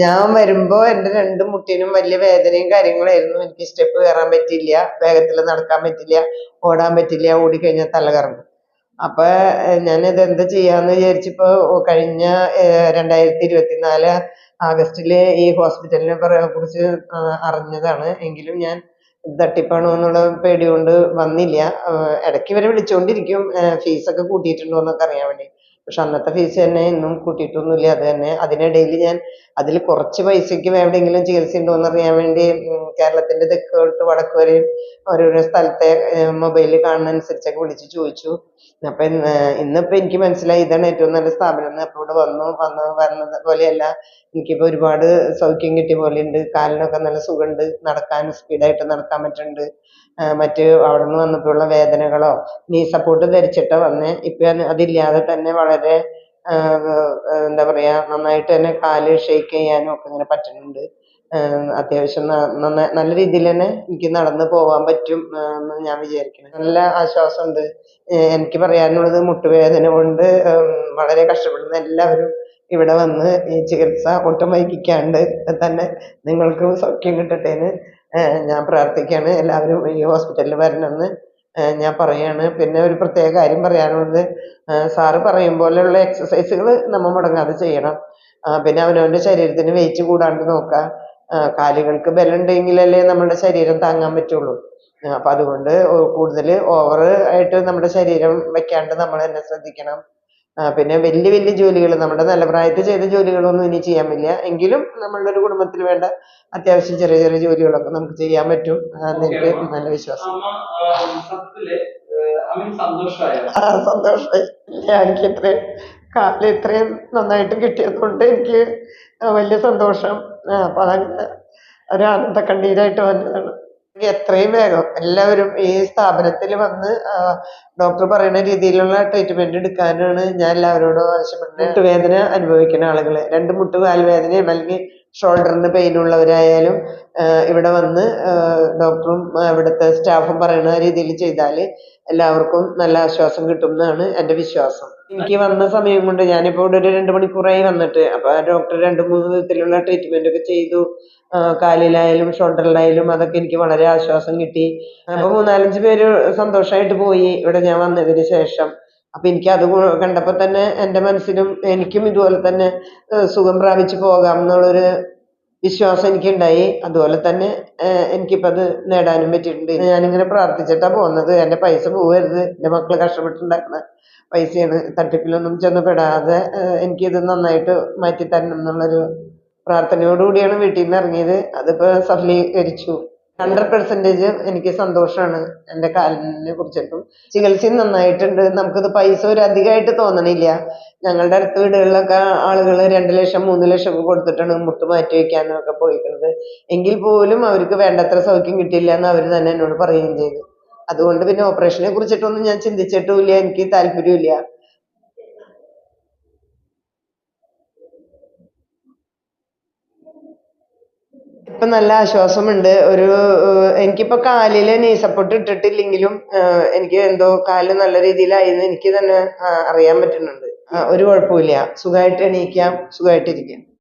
ഞാൻ വരുമ്പോ എന്റെ രണ്ട് മുട്ടിനും വലിയ വേദനയും കാര്യങ്ങളായിരുന്നു. എനിക്ക് സ്റ്റെപ്പ് കയറാൻ പറ്റില്ല വേഗത്തിൽ നടക്കാൻ പറ്റില്ല ഓടാൻ പറ്റില്ല ഓടിക്കഴിഞ്ഞാൽ തല കറങ്ങും. അപ്പൊ ഞാൻ ഇത് എന്താ ചെയ്യാന്ന് വിചാരിച്ചപ്പോ കഴിഞ്ഞ രണ്ടായിരത്തി ഇരുപത്തിനാല് ആഗസ്റ്റിൽ ഈ ഹോസ്പിറ്റലിനെ കുറിച്ച് അറിഞ്ഞതാണ്. എങ്കിലും ഞാൻ തട്ടിപ്പാണോ എന്നുള്ള പേടി കൊണ്ട് വന്നില്ല. ഇടയ്ക്ക് ഇവരെ വിളിച്ചുകൊണ്ടിരിക്കും ഫീസൊക്കെ കൂട്ടിയിട്ടുണ്ടോ എന്നൊക്കെ അറിയാൻ വേണ്ടി. പക്ഷെ അന്നത്തെ ഫീസ് തന്നെ ഇന്നും കൂട്ടിയിട്ടൊന്നുമില്ല. അത് തന്നെ അതിനിടയിൽ ഞാൻ അതിൽ കുറച്ച് പൈസയ്ക്ക് എവിടെയെങ്കിലും ചികിത്സ ഉണ്ടോ എന്ന് അറിയാൻ വേണ്ടി കേരളത്തിന്റെ തെക്ക് തൊട്ട് വടക്ക് വരെയും ഓരോരോ സ്ഥലത്തെ മൊബൈലിൽ കാണുന്ന അനുസരിച്ചൊക്കെ വിളിച്ച് ചോദിച്ചു. അപ്പൊ ഇന്ന് ഇന്നിപ്പോ എനിക്ക് മനസ്സിലായി. ഇതാണ് ഏറ്റവും നല്ല സ്ഥാപനം എന്ന് അപ്പൊ ഇവിടെ വന്നു. വന്ന് വരുന്നത് പോലെയല്ല. എനിക്കിപ്പോ ഒരുപാട് സൗഖ്യം കിട്ടിയ പോലെയുണ്ട്. കാലിനൊക്കെ നല്ല സുഖമുണ്ട്. നടക്കാൻ സ്പീഡായിട്ട് നടക്കാൻ പറ്റുന്നുണ്ട്. മറ്റ് അവിടെ നിന്ന് വന്നപ്പോഴുള്ള വേദനകളോ നീ സപ്പോർട്ട് ധരിച്ചിട്ടാ വന്നേ. ഇപ്പൊ അതില്ലാതെ തന്നെ വളരെ ആ, എന്താ പറയാ നന്നായിട്ട് തന്നെ കാൽ ഷേക്ക് ചെയ്യാനും ഒക്കെ ഇങ്ങനെ പറ്റുന്നുണ്ട്. അത്യാവശ്യം നന്നായി നല്ല രീതിയിൽ തന്നെ എനിക്ക് നടന്നു പോവാൻ പറ്റും എന്ന് ഞാൻ വിചാരിക്കുന്നു. നല്ല ആശ്വാസമുണ്ട്. എനിക്ക് പറയാനുള്ളത് മുട്ടുവേദന കൊണ്ട് വളരെ കഷ്ടപ്പെടുന്ന എല്ലാവരും ഇവിടെ വന്ന് ഈ ചികിത്സ ഒട്ടും വൈകിക്കാണ്ട് തന്നെ നിങ്ങൾക്ക് സൗഖ്യം കിട്ടട്ടെ എന്ന് ഞാൻ പ്രാർത്ഥിക്കുകയാണ്. എല്ലാവരും ഈ ഹോസ്പിറ്റലിൽ വരണമെന്ന് ഞാൻ പറയാണ്. പിന്നെ ഒരു പ്രത്യേക കാര്യം പറയാനുള്ളത്. സാറ് പറയും പോലെയുള്ള എക്സസൈസുകൾ നമ്മൾ മുടങ്ങാതെ ചെയ്യണം. പിന്നെ അവനവന്റെ ശരീരത്തിന് വെയിറ്റ് കൂടാണ്ട് നോക്കുക കാലുകൾക്ക് ബലം ഉണ്ടെങ്കിലല്ലേ നമ്മുടെ ശരീരം താങ്ങാൻ പറ്റുള്ളൂ. അപ്പം അതുകൊണ്ട് കൂടുതൽ ഓവർ ആയിട്ട് നമ്മുടെ ശരീരം വെക്കാണ്ട് നമ്മൾ തന്നെ ശ്രദ്ധിക്കണം. പിന്നെ വലിയ വലിയ ജോലികൾ നമ്മുടെ നല്ല പ്രായത്തിൽ ചെയ്ത ജോലികളൊന്നും ഇനി ചെയ്യാൻ പറ്റില്ല. എങ്കിലും നമ്മളുടെ ഒരു കുടുംബത്തിൽ വേണ്ട അത്യാവശ്യം ചെറിയ ചെറിയ ജോലികളൊക്കെ നമുക്ക് ചെയ്യാൻ പറ്റും. എനിക്ക് നല്ല വിശ്വാസം. സന്തോഷമായോ? എനിക്ക് ഇത്രയും കാലിൽ ഇത്രയും നന്നായിട്ട് കിട്ടിയത് കൊണ്ട് എനിക്ക് വലിയ സന്തോഷം. അപ്പൊ അതങ്ങനെ ഒരു ആനന്ദ കണ്ണീരായിട്ട് വന്നതാണ്. എത്രയും വേഗം എല്ലാവരും ഈ സ്ഥാപനത്തിൽ വന്ന് ഡോക്ടർ പറയുന്ന രീതിയിലുള്ള ട്രീറ്റ്മെന്റ് എടുക്കാനാണ് ഞാൻ എല്ലാവരോടും ആവശ്യപ്പെടുന്നത്. മുട്ടുവേദന അനുഭവിക്കുന്ന ആളുകൾ രണ്ട് മുട്ട് കാൽവേദനയും അല്ലെങ്കിൽ ഷോൾഡറിന് പെയിൻ ഉള്ളവരായാലും ഇവിടെ വന്ന് ഡോക്ടറും ഇവിടുത്തെ സ്റ്റാഫും പറയുന്ന രീതിയിൽ ചെയ്താൽ എല്ലാവർക്കും നല്ല ആശ്വാസം കിട്ടും എന്നാണ് എന്റെ വിശ്വാസം. എനിക്ക് വന്ന സമയം കൊണ്ട് ഞാനിപ്പോ ഇവിടെ ഒരു രണ്ട് മണിക്കൂറായി വന്നിട്ട്. അപ്പൊ ഡോക്ടർ രണ്ട് മൂന്ന് വിധത്തിലുള്ള ട്രീറ്റ്മെന്റ് ഒക്കെ ചെയ്തു. കാലിലായാലും ഷോൾഡറിലായാലും അതൊക്കെ എനിക്ക് വളരെ ആശ്വാസം കിട്ടി. അപ്പൊ മൂന്നാലഞ്ച് പേര് സന്തോഷമായിട്ട് പോയി ഇവിടെ ഞാൻ വന്നതിന് ശേഷം. അപ്പൊ എനിക്ക് അത് കു- കണ്ടപ്പോ തന്നെ എന്റെ മനസ്സിലും എനിക്കും ഇതുപോലെ തന്നെ സുഖം പ്രാപിച്ചു പോകാം എന്നുള്ളൊരു വിശ്വാസം എനിക്കുണ്ടായി. അതുപോലെ തന്നെ എനിക്ക് എനിക്കിപ്പോ അത് നേടാനും പറ്റിയിട്ടുണ്ട്. ഞാനിങ്ങനെ പ്രാർത്ഥിച്ചിട്ടാ പോകുന്നത്. എന്റെ പൈസ പോവരുത്. എന്റെ മക്കൾ കഷ്ടപ്പെട്ടുണ്ടാക്കുന്ന പൈസയാണ്. തട്ടിപ്പിലൊന്നും ചെന്ന് പെടാതെ എനിക്ക് എനിക്കിത് നന്നായിട്ട് മാറ്റി തരണം എന്നുള്ളൊരു പ്രാർത്ഥനയോടുകൂടിയാണ് വീട്ടിൽ നിന്ന് ഇറങ്ങിയത്. അതിപ്പോ സഫലീകരിച്ചു. ഹൺഡ്രഡ് പെർസെന്റേജ് എനിക്ക് സന്തോഷമാണ് എന്റെ കാലിനെ കുറിച്ചിട്ടും. ചികിത്സയും നന്നായിട്ടുണ്ട്. നമുക്കിത് പൈസ ഒരു അധികമായിട്ട് തോന്നണില്ല. ഞങ്ങളുടെ അടുത്ത വീടുകളിലൊക്കെ ആളുകൾ രണ്ട് ലക്ഷം മൂന്ന് ലക്ഷം ഒക്കെ കൊടുത്തിട്ടാണ് മുട്ട് മാറ്റി വെക്കാനും ഒക്കെ പോയിരിക്കുന്നത് എങ്കിൽ പോലും അവർക്ക് വേണ്ടത്ര സൗഖ്യം കിട്ടിയില്ല എന്ന് അവർ തന്നെ എന്നോട് പറയുകയും ചെയ്തു. അതുകൊണ്ട് പിന്നെ ഓപ്പറേഷനെ കുറിച്ചിട്ടൊന്നും ഞാൻ ചിന്തിച്ചിട്ടുമില്ല. എനിക്ക് താല്പര്യമില്ല ഇപ്പൊ നല്ല ആശ്വാസമുണ്ട്. ഒരു എനിക്കിപ്പോൾ എനിക്കിപ്പോ കാലിൽ നീ സപ്പോർട്ട് ഇട്ടിട്ടില്ലെങ്കിലും എനിക്ക് എന്തോ കാൽ നല്ല രീതിയിലായി എനിക്ക് തന്നെ അറിയാൻ പറ്റുന്നുണ്ട്. ഒരു കുഴപ്പമില്ല സുഖമായിട്ട് എണീക്കാം സുഖമായിട്ടിരിക്കാം